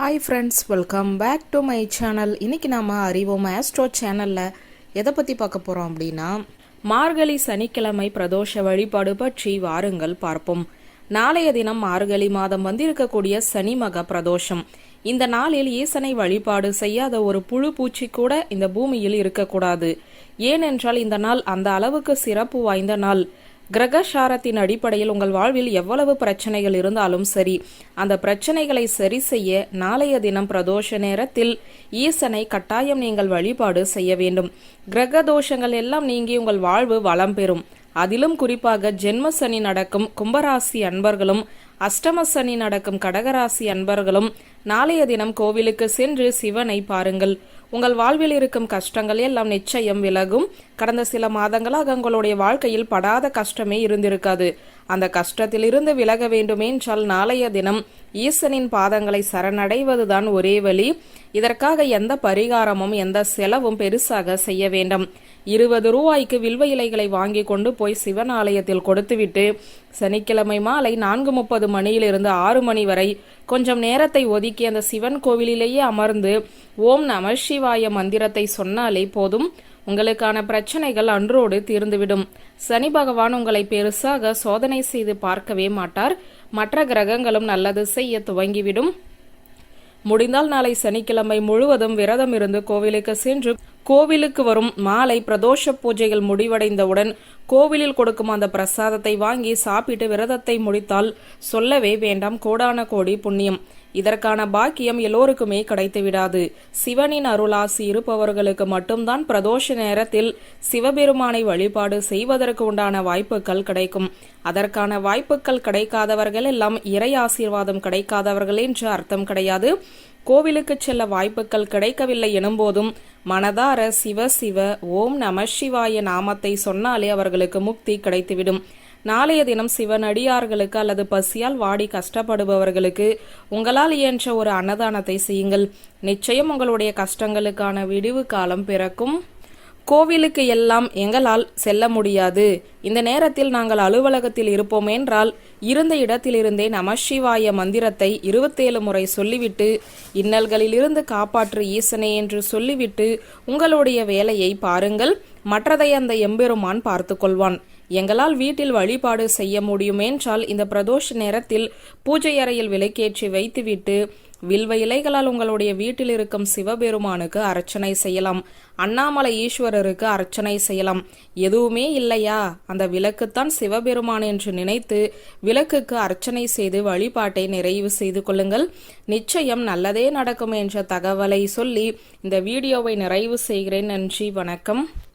Hi friends welcome back to my channel இன்னைக்கு நாம அறிவோம் ஆஸ்ட்ரோ சேனலில் எதை பற்றி பார்க்க போகிறோம் அப்படின்னா மார்கழி சனிக்கிழமை பிரதோஷ வழிபாடு பற்றி வாருங்கள் பார்ப்போம். நாளைய தினம் மார்கழி மாதம் வந்திருக்கக்கூடிய சனி மக பிரதோஷம். இந்த நாளில் ஈசனை வழிபாடு செய்யாத ஒரு புழு பூச்சி கூட இந்த பூமியில் இருக்கக்கூடாது. ஏனென்றால் இந்த நாள் அந்த அளவுக்கு சிறப்பு வாய்ந்த நாள். கிரகசாரத்தின் அடிப்படையில் உங்கள் வாழ்வில் எவ்வளவு பிரச்சனைகள் இருந்தாலும் சரி அந்த பிரச்சனைகளை சரி செய்ய நாளைய தினம் பிரதோஷ நேரத்தில் ஈசனை கட்டாயம் நீங்கள் வழிபாடு செய்ய வேண்டும். கிரக தோஷங்கள் எல்லாம் நீங்கி உங்கள் வாழ்வு வளம் பெறும். அதிலும் குறிப்பாக ஜென்மசனி நடக்கும் கும்பராசி அன்பர்களும் அஷ்டம சனி நடக்கும் கடகராசி அன்பர்களும் நாளைய தினம் கோவிலுக்கு சென்று சிவனை பாருங்கள். உங்கள் வாழ்வில் இருக்கும் கஷ்டங்கள் எல்லாம் நிச்சயம் விலகும். கடந்த சில மாதங்களாக உங்களுடைய வாழ்க்கையில் படாத கஷ்டமே இருந்திருக்காது. அந்த கஷ்டத்திலிருந்து விலக வேண்டுமென்றால் நாளைய தினம் ஈசனின் பாதங்களை சரணடைவதுதான் ஒரே வழி. இதற்காக எந்த பரிகாரமும் எந்த செலவும் பெருசாக செய்ய வேண்டும். இருபது ரூபாய்க்கு வில்வ இலைகளை வாங்கி கொண்டு போய் சிவன் ஆலயத்தில் கொடுத்துவிட்டு சனிக்கிழமை மாலை நான்கு முப்பது மணியிலிருந்து ஆறு மணி வரை கொஞ்சம் நேரத்தை ஒதுக்கி அந்த சிவன் கோவிலிலேயே அமர்ந்து ஓம் நம சிவாய மந்திரத்தை சொன்னாலே போதும். உங்களுக்கான பிரச்சனைகள் அன்றோடு தீர்ந்துவிடும். சனி பகவான் உங்களை பெருசாக சோதனை செய்து பார்க்கவே மாட்டார். மற்ற கிரகங்களும் நல்லது செய்ய துவங்கிவிடும். முடிந்தால் நாளை சனிக்கிழமை முழுவதும் விரதம் இருந்து கோவிலுக்கு சென்று கோவிலுக்கு வரும் மாலை பிரதோஷ பூஜைகள் முடிவடைந்தவுடன் கோவிலில் கொடுக்கும் அந்த பிரசாதத்தை வாங்கி சாப்பிட்டு விரதத்தை முடித்தால் சொல்லவே வேண்டாம். கோடான கோடி புண்ணியம். இதற்கான பாக்கியம் எல்லோருக்குமே கிடைத்து விடாது சிவனின் அருளாசி இருப்பவர்களுக்கு மட்டும்தான் பிரதோஷ நேரத்தில் சிவபெருமானை வழிபாடு செய்வதற்கு உண்டான வாய்ப்புகள் கிடைக்கும். அதற்கான வாய்ப்புகள் கிடைக்காதவர்கள் எல்லாம் இறை ஆசீர்வாதம் கிடைக்காதவர்கள் என்று அர்த்தம் கிடையாது. கோவிலுக்கு செல்ல வாய்ப்புகள் கிடைக்கவில்லை எனும்போதும் மனதார சிவ சிவ ஓம் நம சிவாய நாமத்தை சொன்னாலே அவர்களுக்கு முக்தி கிடைத்துவிடும். நாளைய தினம் சிவனடியார்களுக்கு அல்லது பசியால் வாடி கஷ்டப்படுபவர்களுக்கு உங்களால் இயன்ற ஒரு அன்னதானத்தை செய்யுங்கள். நிச்சயம் உங்களுடைய கஷ்டங்களுக்கான விடிவு காலம் பிறக்கும். கோவிலுக்கு எல்லாம் எங்களால் செல்ல முடியாது. இந்த நேரத்தில் நாங்கள் அலுவலகத்தில் இருப்போம் என்றால் இருந்த இடத்திலிருந்தே நமசிவாய மந்திரத்தை இருபத்தேழு முறை சொல்லிவிட்டு இன்னல்களிலிருந்து காப்பாற்று ஈசனே என்று சொல்லிவிட்டு உங்களுடைய வேலையை பாருங்கள். மற்றதை அந்த எம்பெருமான் பார்த்து கொள்வான் எங்களால் வீட்டில் வழிபாடு செய்ய முடியுமென்றால் இந்த பிரதோஷ நேரத்தில் பூஜை அறையில் விலைக்கேற்றி வைத்துவிட்டு வில்வ இலைகளால் உங்களுடைய வீட்டில் இருக்கும் சிவபெருமானுக்கு அர்ச்சனை செய்யலாம். அண்ணாமலை ஈஸ்வரருக்கு அர்ச்சனை செய்யலாம். எதுவுமே இல்லையா? அந்த விளக்குத்தான் சிவபெருமான் என்று நினைத்து விளக்குக்கு அர்ச்சனை செய்து வழிபாட்டை நிறைவு செய்து கொள்ளுங்கள். நிச்சயம் நல்லதே நடக்கும் என்ற தகவலை சொல்லி இந்த வீடியோவை நிறைவு செய்கிறேன். நன்றி வணக்கம்.